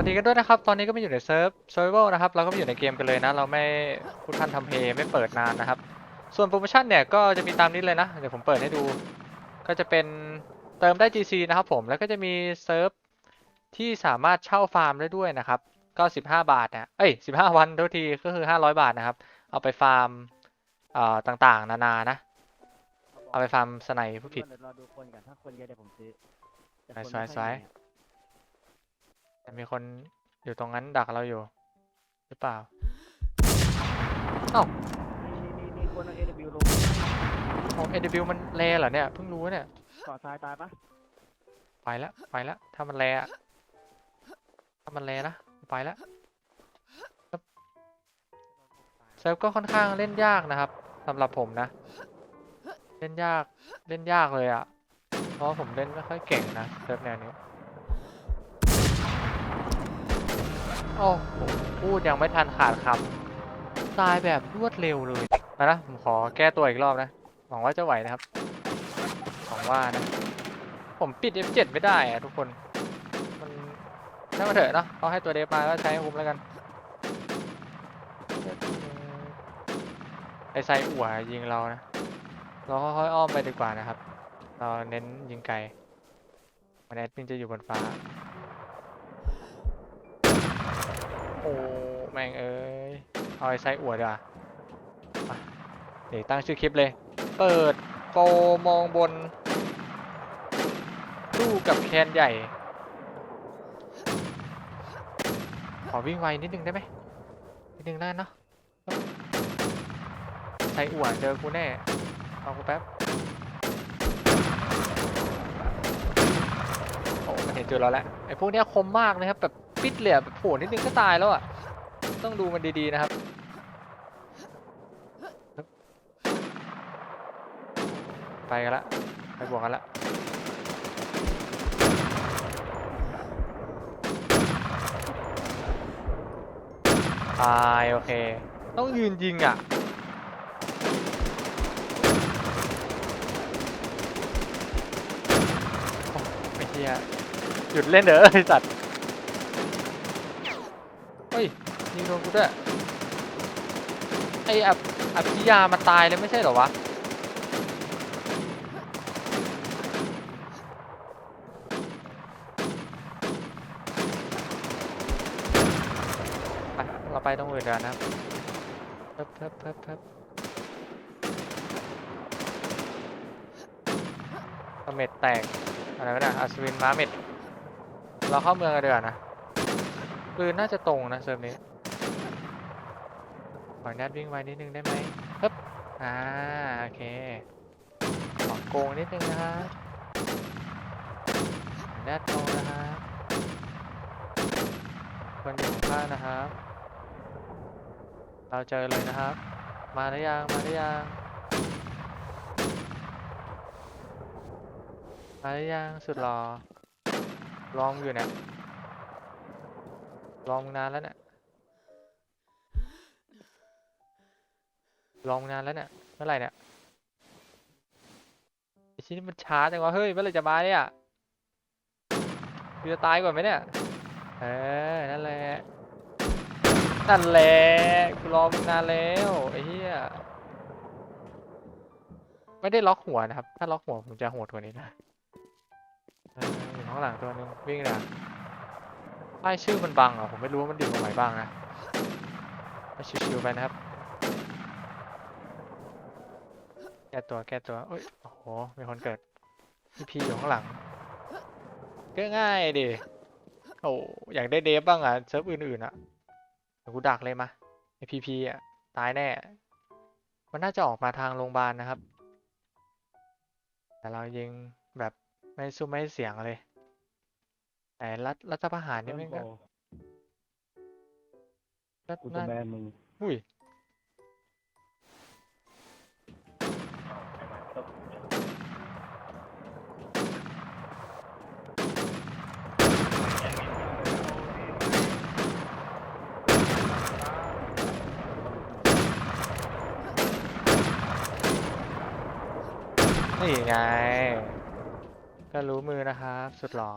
วัสดีกันด้วยนะครับ ตอนนี้ก็มาอยู่ในเซิร์ฟ survival นะครับ เราก็มาอยู่ในเกมกันเลยนะ เราไม่พูดท่านทำเพลย์ไม่เปิดนานนะครับ ส่วนโปรโมชั่นเนี่ยก็จะมีตามนี้เลยนะ เดี๋ยวผมเปิดให้ดู ก็จะเป็นเติมได้ GC นะครับผม แล้วก็จะมีเซิร์ฟที่สามารถเช่าฟาร์มได้ด้วยนะครับ ก็ 15 บาทนะ เอ้ย 15 วันเท่าทีก็คือ 500 บาทนะครับ เอาไปฟาร์มเอ่อต่างๆ นานานะ เอาไปฟาร์มสไนผู้ผิดเดี๋ยวรอดูคนก่อนถ้าคนเยอะเดี๋ยวผมซื้อแต่สายคนสาย แต่มีคนอยู่ตรงนั้นดักเราอยู่ หรือเปล่าเอ้ามีมีมีคนเอา AW ลงของ AW มันแรเหรอเนี่ยเพิ่งรู้เนี่ยเกาะทรายตายปะไปแล้วไปแล้วถ้ามันแรอะถ้ามันแรนะไปแล้วครับเซิร์ฟก็ค่อนข้างเล่นยากนะครับสำหรับผมนะ เล่นยากเล่นยากเลยอะเพราะว่าผมเล่นไม่ค่อยเก่งนะเซิร์ฟแนวนี้ โอ้โหพูดยังไม่ทันขาดคำตายแบบรวดเร็วเลยมานะผมขอแก้ตัวอีกรอบนะหวังว่าจะไหวนะครับหวังว่านะ ผมปิด F7 ไม่ได้อะทุกคน มันช่ามาเถอะเนาะเขาให้ตัวเดฟมาก็ใช้ให้คุ้มแล้วกันไอไซอัวยิงเรานะเราค่อยๆอ้อมไปดีกว่านะครับ เราเน้นยิงไกลมันแอดมินจะอยู่บนฟ้า โอ้ แม่งเอ้ยเอาไอ้ไซอัวดีกว่ามาเดี๋ยวตั้งชื่อคลิปเลย เปิดโปมองบนสู้กับแคนใหญ่ ขอวิ่งไวนิดนึงได้ไหมนิดนึงได้เนาะใส่อั่วเจอกูแน่รอกูแป๊บ โอ้มันเห็นเจอเราแล้วไอ้พวกเนี้ยคมมากนะครับแบบ ปิดเลยอะโผล่นิดนึงก็ตายแล้วอะต้องดูมันดีๆนะครับไปกันละไปบวกกันละตายโอเค ต้องยืนยิงอะโอ้ไม่เฮียหยุดเล่นเด้อไอสัตว์ เฮ้ ยยิงโดนกูด้วย ไออับอับพิยามาตายเลยไม่ใช่เหรอวะ ไป เราไปตรงอื่นกันนะครับเพิ่บเพิ่บเพิ่บเพิ่บเม็ดแตก อะไรวะเนี่ยอัศวินม้าเม็ด เราเข้าเมืองกันเดือนนะปืนน่าจะตรงนะเซิร์ฟนี้ ขออนุญาตวิ่งไวนิดนึงได้ไหมเฮ้บอ่าโอเคขอโกงนิดนึงนะฮะขออนุญาตโกงนะฮะคนอยู่ข้างนะครับ เราเจอเลยนะครับ มาหรือยัง มาหรือยัง มาหรือยังสุดหรอลองอยู่เนี่ยลองนานแล้วเนี่ย ลองนานแล้วเนี่ยเมื่อไหร่เนี่ยไอชิ้นนี้มันช้าจังวะเฮ้ยเมื่อไหร่จะมาเนี่ยจะตายก่อนไหมเนี่ยเออนั่นแหละนั่นแหละกูรอมึงนานแล้วไอ้เหี้ยไม่ได้ล็อกหัวนะครับ ถ้าล็อกหัวผมจะโหดกว่านี้นะอยู่ข้างหลังตัวนึงวิ่งนะป้ายชื่อมันบังเหรอผมไม่รู้ว่ามันอยู่ตรงไหนบ้างนะก็ชิวๆไปนะครับ แก้ตัวแก้ตัวเอ้ยโอ้โหมีคนเกิดพีพีอยู่ข้างหลังก็ง่ายดิโอ้อยากได้เดฟบ้างอะเซิร์ฟอื่นๆอะเดี๋ยวกูดักเลยมาไอพีพีอะตายแน่ มันน่าจะออกมาทางโรงพยาบาลนะครับ แต่เรายิงแบบไม่สู้ไม่เสียงเลยแต่รัฐรัฐประหารนี่มันก็รัฐกูจะน่าแบนมึงอุ้ย นี่ไง ก็รู้มือนะครับ สุดหล่อ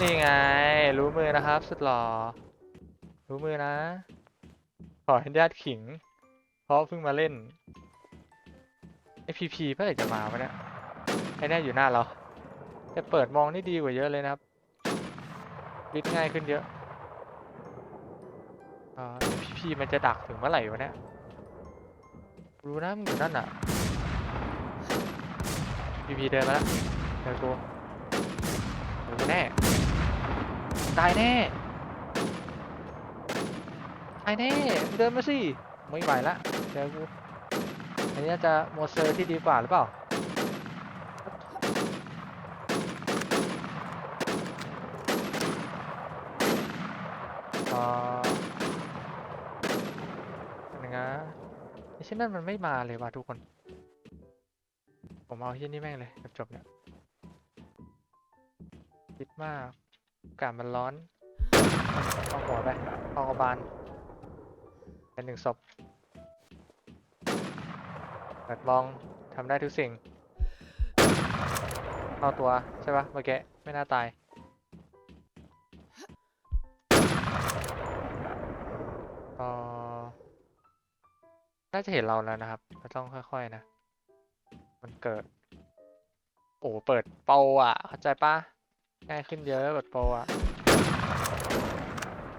นี่ไง รู้มือนะครับ สุดหล่อรู้มือนะ ขอให้ญาติขิง เพราะเพิ่งมาเล่นไอพีพีเมื่อไหร่จะมาวะเนี่ยไอเนี่ยอยู่หน้าเราแต่เปิดมองนี่ดีกว่าเยอะเลยนะครับิดง่ายขึ้นเยอะอพีพีมันจะดักถึงเมื่อไหร่วะเนี่ยรู้นะมึงอยู่นั่นอะพีพีเดินมาแล้วเจอกูเจอกูแน่ตายแน่ตายแน่เดินมาสิไม่ไหวละเจอกูอันนี้จะโมเซอร์ที่ดีกว่าหรือเปล่า เอ่ออันนึงนะไอ้เช่นนั้นมันไม่มาเลยว่ะทุกคน ผมเอาที่นี่แม่งเลยจบเนี่ยคิดมากอากาศมันร้อนเอาหัวไปเอากระบาลเป็นหนึ่งศพเปิดมองทำได้ทุกสิ่งเอาตัว ใช่ปะเมื่อกี้ไม่น่าตาย เออน่าจะเห็นเราแล้วนะครับเราต้องค่อยๆนะ มันเกิด โอ้เปิดโปอะ เข้าใจปะง่ายขึ้นเยอะเปิดโปอะ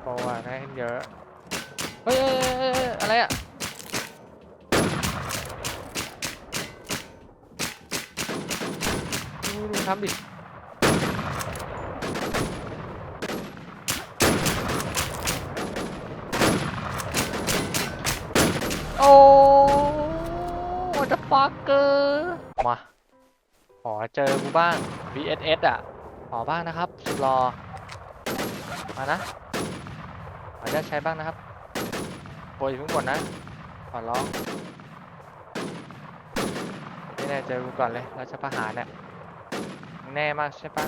โปอะง่ายขึ้นเยอะ เฮ้ยเอ้ยเอ้ยเอ้ยอะไรอะดูดูทำดิ โอ้ what the fucker มา ขอเจอกูบ้าง VSS อะ ขอบ้างนะครับสุดรอ มานะขออนุญาตใช้บ้างนะครับโปรยเพิ่งหมดนะ ขอร้อง นี่แน่เจอกูก่อนเลยราชประหารเนี่ยแน่มากใช่ปะ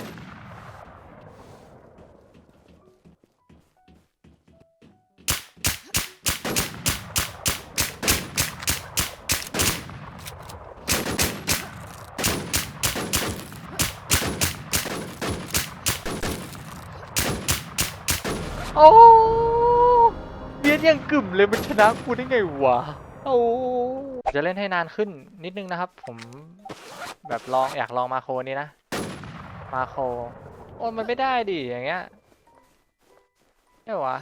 โอ้เบียดยังกึ่มเลยมันชนะกูได้ไงวะโอ้จะเล่นให้นานขึ้นนิดนึงนะครับ ผมแบบลองอยากลองมาโคนี้นะ มาโคโอ้มันไม่ได้ดิอย่างเงี้ยใช่วะ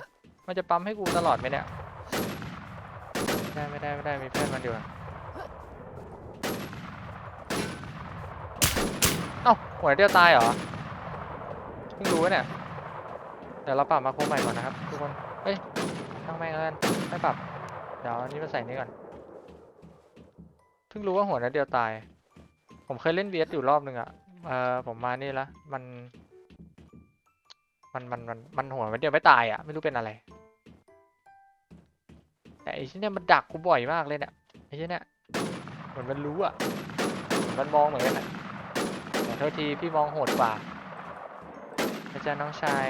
มันจะปั๊มให้กูตลอดไหมเนี่ยไม่ได้ไม่ได้ไม่ได้มีเพื่อนมันอยู่อะเอ้าหัวเดียวตายเหรอเพิ่งรู้เนี่ย ดี๋ยวเราปรับมาโครใหม่ก่อนนะครับทุกคน เฮ้ยช่างแม่งแล้วกันไม่ปรับ เดี๋ยวอันนี้มาใส่นี่ก่อน เพิ่งรู้ว่าหัวนัดเดียวตาย ผมเคยเล่น VS อยู่รอบนึงอะ่ะ เออผมมานี่ละ มัน มัน มัน มัน มันหัวมันเดียวไม่ตายอะ่ะ ไม่รู้เป็นอะไร แต่ไอ้ชิ้นเนี้ยมันดักกูบ่อยมากเลยเนี่ย ไอ้ชิ้นเนี้ยเหมือนมันรู้อะ่ะ มันมองเหมือนกันอะแต่โทษทีพี่มองโหดกว่าอาจารย์น้องชาย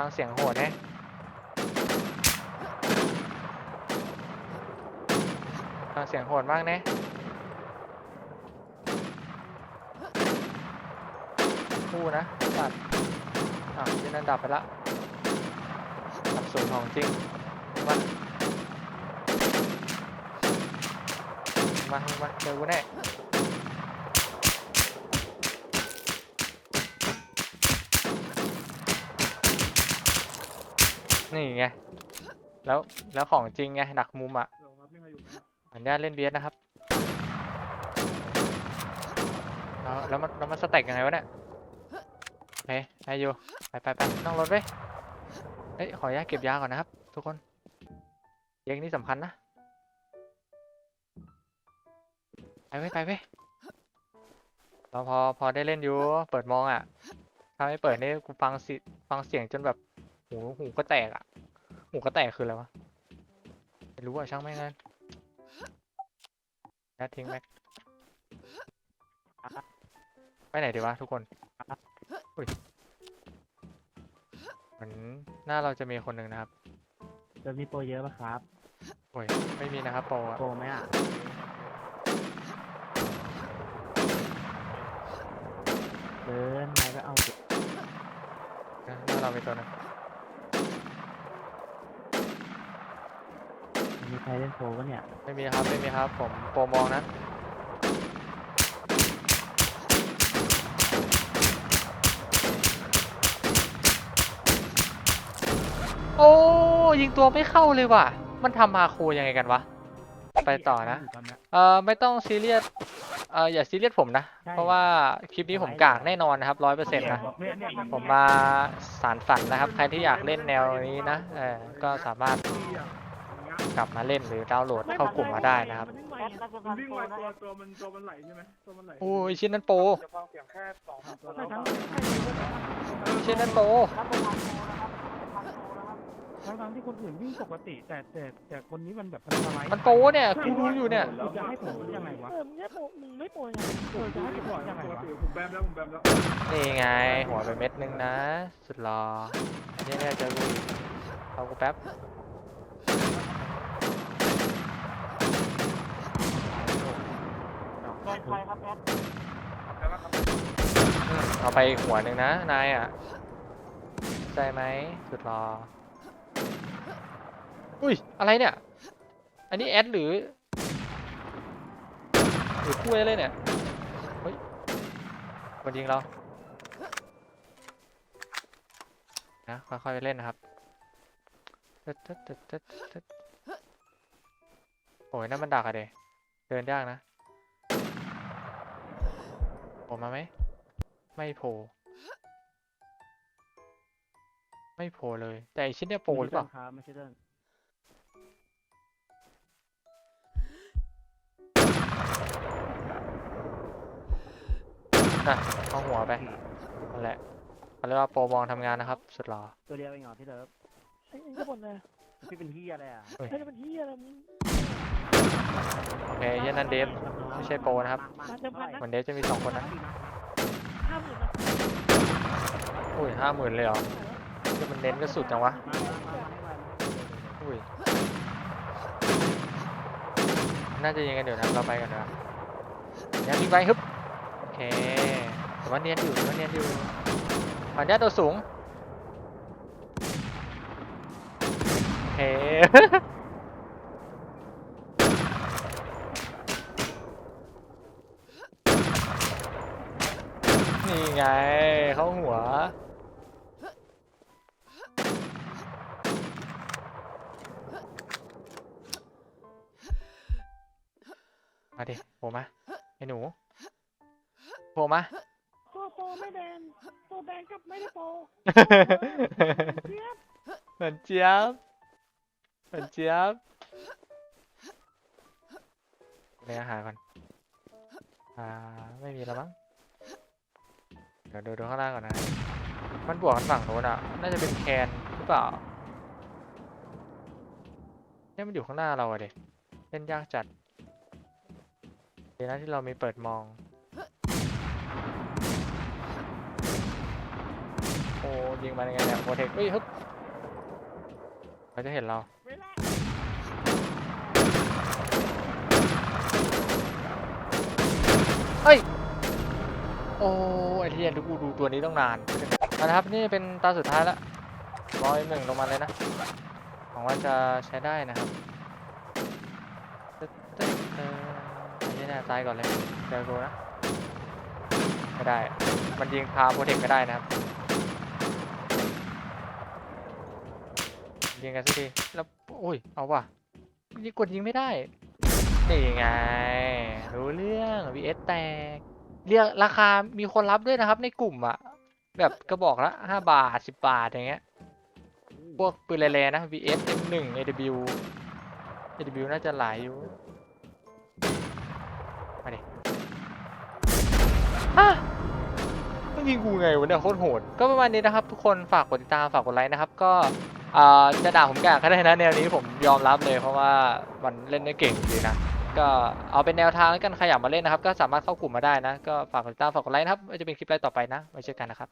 ฟังเสียงโหดแนะฟังเสียงโหดมากแนะคู่นะตัดอะที่นั่นดับไปละดับสูงของจริง มา มา มาเจอกูแน่ นี่ไง แล้วแล้วของจริงไงดักมุมอะลงมาพี่มาอยู่นะขออนุญาตเล่นเบียสนะครับแล้วแล้วมันแล้วมันสเต็กยังไงวะเนี่ยโอเคไปอยู่ไปไปไปนั่งรถไปเฮ้ยขออนุญาตเก็บยาก่อนนะครับ ทุกคนเยังนี่สำคัญนะ ไปไปไปไปเราพอพอได้เล่นอยู่ เปิดมองอะ ถ้าไม่เปิดนี่กูฟังสิฟังเสียงจนแบบ หูหูก็แตกอะ หูก็แตกคืออะไรวะ ไม่รู้อะช่างแม่งเลยยัดทิ้งแม็กไปไหนดีวะทุกคนอุ้ยเหมือนหน้าเราจะมีคนหนึ่งนะครับ จะมีโปรเยอะปะครับโปโอ้ยไม่มีนะครับโปรอะโปรไหมอะเดินไปก็เอาสินะหน้าเรามีตัวหนึง มีใครเล่นโปรปะเนี่ยไม่มีครับไม่มีครับผมโปรมองนะโอ้ยิงตัวไม่เข้าเลยว่ะ มันทำมาโคยังไงกันวะ ไปต่อนะตอนเนี้ยเอ่อไม่ต้องซีเรียส เอ่ออย่าซีเรียสผมนะใช่เพราะว่าคลิปนี้ผมกากแน่นอนนะครับร้อยเปอร์เซ็นต์นะเนี่ยเนี่ยผมมาสารฝันนะครับ ใครที่อยากเล่นแนวนี้นะ เออก็สามารถ กลับมาเล่นหรือดาวน์โหลดเข้ากลุ่มมาได้นะครับมันวิ่งไวตัวตัวมันตัวมันไหลใช่ไหมตัวมันไหลโอ้ยชิ้นนั้นโปรจะฟังเสียงแค่สองสามตัวไม่แล้วทั้งชิ้นนั้นโปรทั้งทั้งที่คนอื่นวิ่งปกติ แต่แต่แต่คนนี้มันแบบมันสไลด์มันโปรเนี่ยกูดูอยู่เนี่ยคุณจะให้ผมยังไงวะเออมึงไม่โปรมึงไม่โปรยังไงเออจะให้ผมปยังไงกวะติผมแบมแล้วผมแบมแล้วนี่ไง หัวไปเม็ดนึงนะ สุดรอนี่แน่เจอกูอีกเอากูแป๊บ อืมเอาไปหัวหนึ่งนะ นายอะใจไหมสุดรอ อุ้ย อะไรเนี่ย อันนี้แอดหรือ หรือคุยอะไรเนี่ย เฮ้ยคนยิงเรานะค่อยๆไปเล่นนะครับตึ๊ดตึ๊ดตึ๊ดตึ๊ดโอ้ยนั่นมันดักอะเดเดินยากนะ โผล่มาไหม ไม่โผล่ ไม่โผล่เลย แต่ไอชิ้นเนี่ยโผล่หรือเปล่าครับไม่ใช่เรื่องน่ะเข้าหัวไปนั่นแหละเขาเรียกว่าโปรมองทำงานนะครับ สุดหล่อตัวเดียวเองเหรอพี่เลิฟไอ้ไอ้ก็บ่นเลย พี่เป็นที่อะไรอะเฮ้ยไอ้นี่มันเฮียอะไรมึงโอเคเหี้ยันนันเดฟ ไม่ใช่โปรนะครับ มาเดิมพันนะเหมือนเดฟจะมีสองคนนะห้าหมื่นนะอุ้ยห้าหมื่นเลยเหรอจะมันเน้นก็สุดจังวะมามามามาให้ไวมาอุ้ยน่าจะยิงกันอยู่นะเราไปกันนะยันยิงไปฮึบโอเคแต่ว่าเนียนอยู่แต่ว่าเนียนอยู่ขออนุญาตตัวสูง โอ เค นี่ไง เข้าหัว มาดิโผล่มา ไอ้หนูโผล่มา ตัวโปรไม่แดงตัวแดงกับไม่ได้โปรเจี๊ยบ เหมือนเจี๊ยบเหมือนเจี๊ยบในอาหารก่อนอ่าไม่มีแล้วมั้ง เดี๋ยวดูดูข้างล่างก่อนนะ มันบวกกันฝั่งโน้นอะ น่าจะเป็นแคนหรือเปล่า เนี่ยมันอยู่ข้างหน้าเราอะเด็เล่นยากจัดดีนะที่เรามีเปิดมอง โอ้ยิงมายังไงเนี่ยโปรเทคเฮ้ยฮึบเขาจะเห็นเรา เฮ้ย โอ้ไอเทียนดูกูดูตัวนี้ต้องนานเอาละครับ นี่เป็นตาสุดท้ายละร้อยหนึ่งลงมาเลยนะหวังว่าจะใช้ได้นะครับตึ๊ดตึ๊ดเออไอ้เนี่ยตายก่อนเลยเจอกูนะ ไม่ได้ มันยิงพาโปรเทคไม่ได้นะครับ ยิงกันสักทีแล้วโอ้ยเอาว่ะยิงกดยิงไม่ได้นี่ไงรู้เรื่อง VS แตกเรียกราคามีคนรับด้วยนะครับ ในกลุ่มอะแบบกระบอกละห้าบาทสิบบาทอย่างเงี้ยพวกปืนแรงๆนะ VS M1 AW AW น่าจะหลายอยู่มาดิฮะมันยิงกูไงวะเนี่ยโคตรโหด ก็ประมาณนี้นะครับ ทุกคนฝากกดติดตามฝากกดไลค์นะครับ ก็ จะด่าผมกากก็ได้นะแนวนี้ผมยอมรับเลยเพราะว่ามันเล่นได้เก่งจริงนะ ก็เอาเป็นแนวทางแล้วกันใครอยากมาเล่นนะครับ ก็สามารถเข้ากลุ่มมาได้นะ ก็ฝากกดติดตามฝากกดไลค์นะครับว่าจะเป็นคลิปอะไรต่อไปนะไว้เจอกันนะครับ